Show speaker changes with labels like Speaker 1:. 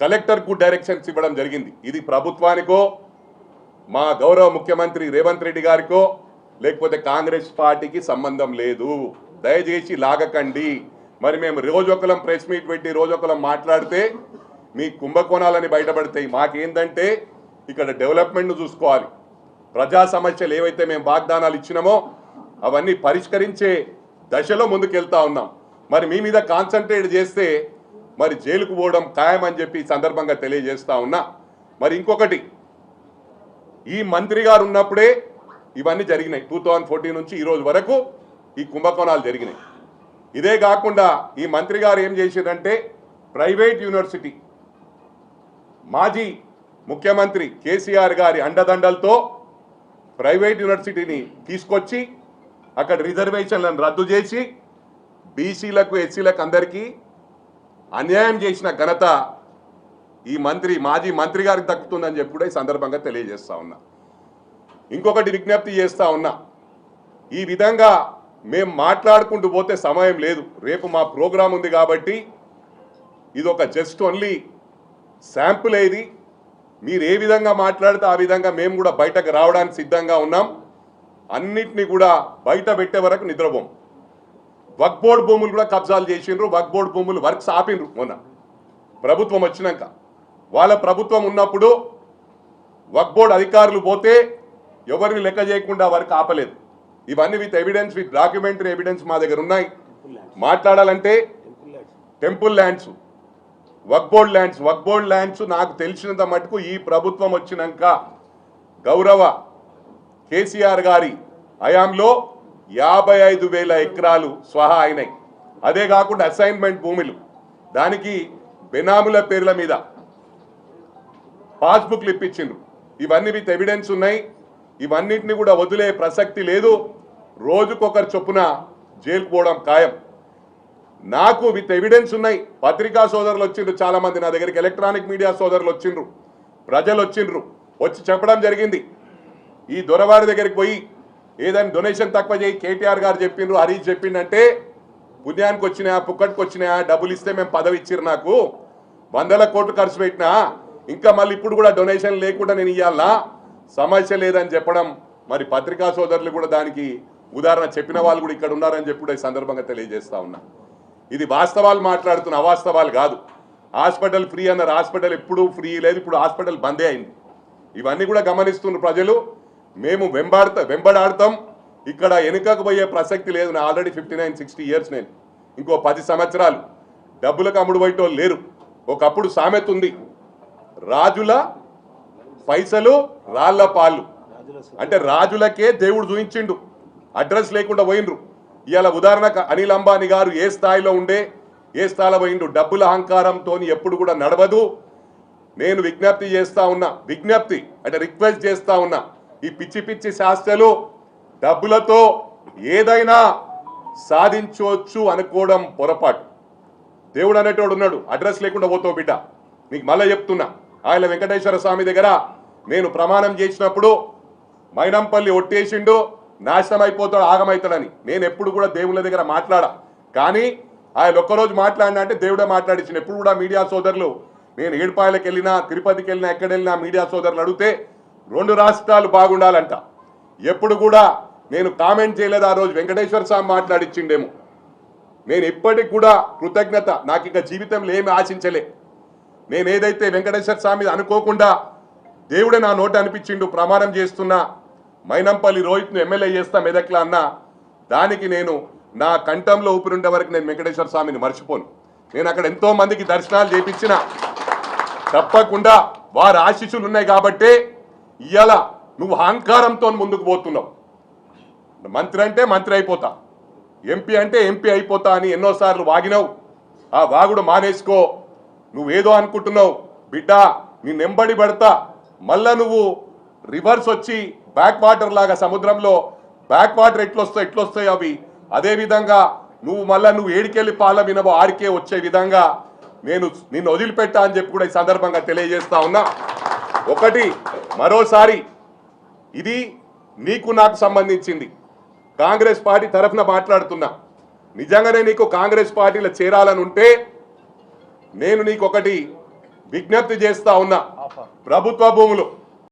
Speaker 1: కలెక్టర్కు డైరెక్షన్స్ ఇవ్వడం జరిగింది. ఇది ప్రభుత్వానికో మా గౌరవ ముఖ్యమంత్రి రేవంత్ రెడ్డి గారికో లేకపోతే కాంగ్రెస్ పార్టీకి సంబంధం లేదు. దయచేసి లాగకండి. మరి మేము రోజొకలం ప్రెస్ మీట్ పెట్టి రోజొకలం మాట్లాడితే మీ కుంభకోణాలని బయటపడతాయి. మాకేందంటే ఇక్కడ డెవలప్మెంట్ను చూసుకోవాలి. ప్రజా సమస్యలు ఏవైతే మేము వాగ్దానాలు ఇచ్చినామో అవన్నీ పరిష్కరించే దశలో ముందుకెళ్తా ఉన్నాం. మరి మీ మీద కాన్సన్ట్రేట్ చేస్తే మరి జైలుకు పోవడం ఖాయమని చెప్పి సందర్భంగా తెలియజేస్తా ఉన్నా. మరి ఇంకొకటి ఈ మంత్రి గారు ఉన్నప్పుడే ఇవన్నీ జరిగినాయి. టూ థౌజండ్ ఫోర్టీన్ నుంచి ఈరోజు వరకు ఈ కుంభకోణాలు జరిగినాయి. ఇదే కాకుండా ఈ మంత్రి గారు ఏం చేసిందంటే ప్రైవేట్ యూనివర్సిటీ మాజీ ముఖ్యమంత్రి కేసీఆర్ గారి అండదండలతో ప్రైవేట్ యూనివర్సిటీని తీసుకొచ్చి అక్కడ రిజర్వేషన్లను రద్దు చేసి బీసీలకు ఎస్సీలకు అందరికీ అన్యాయం చేసిన ఘనత ఈ మంత్రి మాజీ మంత్రి గారికి దక్కుతుందని చెప్పి కూడా ఈ సందర్భంగా తెలియజేస్తా ఉన్నా. ఇంకొకటి విజ్ఞప్తి చేస్తా ఉన్నా. ఈ విధంగా మేము మాట్లాడుకుంటూ పోతే సమయం లేదు. రేపు మా ప్రోగ్రాం ఉంది కాబట్టి ఇది ఒక జస్ట్ ఓన్లీ శాంపుల్ ఇది మీరు ఏ విధంగా మాట్లాడితే ఆ విధంగా మేము కూడా బయటకు రావడానికి సిద్ధంగా ఉన్నాం. అన్నిటినీ కూడా బయట పెట్టే వరకు నిద్రపోం. వక్బోర్డ్ భూములు కూడా కబ్జాలు చేసిండ్రు వక్బోర్డ్ భూములు వర్క్స్ ఆపిండ్రు మొన్న. ప్రభుత్వం వచ్చినాక. వాళ్ళ ప్రభుత్వం ఉన్నప్పుడు వక్బోర్డ్ అధికారులు పోతే ఎవరిని లెక్క చేయకుండా వర్క్ ఆపలేదు. ఇవన్నీ with evidence with documentary evidence మా దగ్గర ఉన్నాయి. మాట్లాడాలంటే temple lands Waqf board lands Waqf board lands నాకు తెలిసినంత మటుకు ఈ ప్రభుత్వం వచ్చినాక గౌరవ కేసీఆర్ గారి హయాంలో యాభై ఐదు వేల ఎకరాలు స్వహా అయినాయి. అదే కాకుండా అసైన్మెంట్ భూములు. దానికి బెనాముల పేర్ల మీద పాస్బుక్లు ఇప్పించిండ్రు. ఇవన్నీ విత్ ఎవిడెన్స్ ఉన్నాయి. ఇవన్నిటిని కూడా వదిలే ప్రసక్తి లేదు. రోజుకొకరు చొప్పున జైలుకు పోవడం ఖాయం. నాకు విత్ ఎవిడెన్స్ ఉన్నాయి. పత్రికా సోదరులు వచ్చిండ్రు చాలామంది. నా దగ్గరికి ఎలక్ట్రానిక్ మీడియా సోదరులు వచ్చిండ్రు. ప్రజలు వచ్చిండ్రు. వచ్చి చెప్పడం జరిగింది. ఈ దొరవారి దగ్గరికి పోయి ఏదైనా డొనేషన్ తక్కువ చేయి. కేటీఆర్ గారు చెప్పిండ్రు హరీష్ చెప్పిండంటే పుణ్యానికి వచ్చినాయా పుక్కటికి వచ్చినాయా డబ్బులు ఇస్తే మేము పదవి ఇచ్చిర్రు నాకు. వందల కోట్లు ఖర్చు పెట్టినా ఇంకా మళ్ళీ ఇప్పుడు కూడా డొనేషన్ లేకుండా నేను ఇవ్వాలా సమస్య లేదని చెప్పడం మరి పత్రికా సోదరులు కూడా దానికి ఉదాహరణ చెప్పిన వాళ్ళు కూడా ఇక్కడ ఉన్నారని చెప్పి ఈ సందర్భంగా తెలియజేస్తా ఉన్నా. ఇది వాస్తవాలు మాట్లాడుతున్న అవాస్తవాలు కాదు. హాస్పిటల్ ఫ్రీ అన్నారు హాస్పిటల్ ఎప్పుడు ఫ్రీ లేదు ఇప్పుడు హాస్పిటల్ బందే అయింది. ఇవన్నీ కూడా గమనిస్తున్న ప్రజలు. మేము వెంబాడుతా వెంబడాడతాం. ఇక్కడ వెనుకకు పోయే ప్రసక్తి లేదు. నా already fifty nine sixty years నేను. ఇంకో పది సంవత్సరాలు డబ్బులకు అమ్ముడు బయట లేరు. ఒకప్పుడు సామెత ఉంది. రాజుల పైసలు రాళ్ళ పాలు అంటే రాజులకే దేవుడు చూయించిండు. అడ్రస్ లేకుండా పోయిండ్రు. ఇవాళ ఉదాహరణకు అనిల్ అంబానీ గారు ఏ స్థాయిలో ఉండే ఏ స్థాయిలో పోయిండు? డబ్బుల అహంకారంతో ఎప్పుడు కూడా నడవదు. నేను విజ్ఞప్తి చేస్తా ఉన్నా విజ్ఞప్తి అంటే రిక్వెస్ట్ చేస్తా ఉన్నా ఈ పిచ్చి పిచ్చి శాస్త్రలు డబ్బులతో ఏదైనా సాధించవచ్చు అనుకోవడం పొరపాటు. దేవుడు అనేటోడు ఉన్నాడు. అడ్రస్ లేకుండా పోతావు బిడ్డ. నీకు మళ్ళీ చెప్తున్నా. ఆయన వెంకటేశ్వర స్వామి దగ్గర నేను ప్రమాణం చేసినప్పుడు మైనంపల్లి ఒట్టేసిండు నాశనం అయిపోతాడు ఆగమవుతాడని నేను ఎప్పుడు కూడా దేవుళ్ళ దగ్గర మాట్లాడా. కానీ ఆయన ఒక్కరోజు మాట్లాడినా అంటే దేవుడే మాట్లాడించిన ఎప్పుడు కూడా మీడియా సోదరులు నేను ఏడుపాయలకు వెళ్ళినా తిరుపతికి వెళ్ళినా ఎక్కడ వెళ్ళినా మీడియా సోదరులు అడిగితే రెండు రాష్ట్రాలు బాగుండాలంట. ఎప్పుడు కూడా నేను కామెంట్ చేయలేదు ఆ రోజు. వెంకటేశ్వర స్వామి మాట్లాడిచ్చిండేమో. నేను ఇప్పటికి కూడా కృతజ్ఞత. నాకు ఇక జీవితంలో ఏమి ఆశించలే. నేను ఏదైతే వెంకటేశ్వర స్వామి అనుకోకుండా దేవుడే నా నోట అనిపించిండు ప్రమాణం చేస్తున్నా మైనంపల్లి రోహిత్ను ఎమ్మెల్యే చేస్తా మెదక్లా అన్న దానికి నేను నా కంఠంలో ఊపిరుండే వరకు నేను వెంకటేశ్వర స్వామిని మర్చిపోను. నేను అక్కడ ఎంతో మందికి దర్శనాలు చేపించిన. తప్పకుండా వారి ఆశీస్సులు ఉన్నాయి కాబట్టే ఇవాళ నువ్వు అహంకారంతో ముందుకు పోతున్నావు. మంత్రి అంటే మంత్రి అయిపోతా. ఎంపీ అంటే ఎంపీ అయిపోతా అని ఎన్నోసార్లు వాగినావు. ఆ వాగుడు మానేసుకో. నువ్వేదో అనుకుంటున్నావు. బిడ్డ నీ నెంబడి పడతా. మళ్ళా నువ్వు రివర్స్ వచ్చి బ్యాక్ వాటర్ లాగా సముద్రంలో బ్యాక్ వాటర్ ఎట్లొస్తాయి ఎట్లొస్తాయి అవి? అదేవిధంగా నువ్వు మళ్ళా నువ్వు ఏడికెళ్ళి పాల వినవో ఆడికే వచ్చే విధంగా నేను నిన్ను వదిలిపెట్టా అని చెప్పి కూడా ఈ సందర్భంగా తెలియజేస్తా ఉన్నా. ఒకటి మరోసారి ఇది నీకు నాకు సంబంధించింది. కాంగ్రెస్ పార్టీ తరఫున మాట్లాడుతున్నా. నిజంగానే నీకు కాంగ్రెస్ పార్టీలో చేరాలని ఉంటే నేను నీకు ఒకటి విజ్ఞప్తి చేస్తా ఉన్నా. ప్రభుత్వ భూములు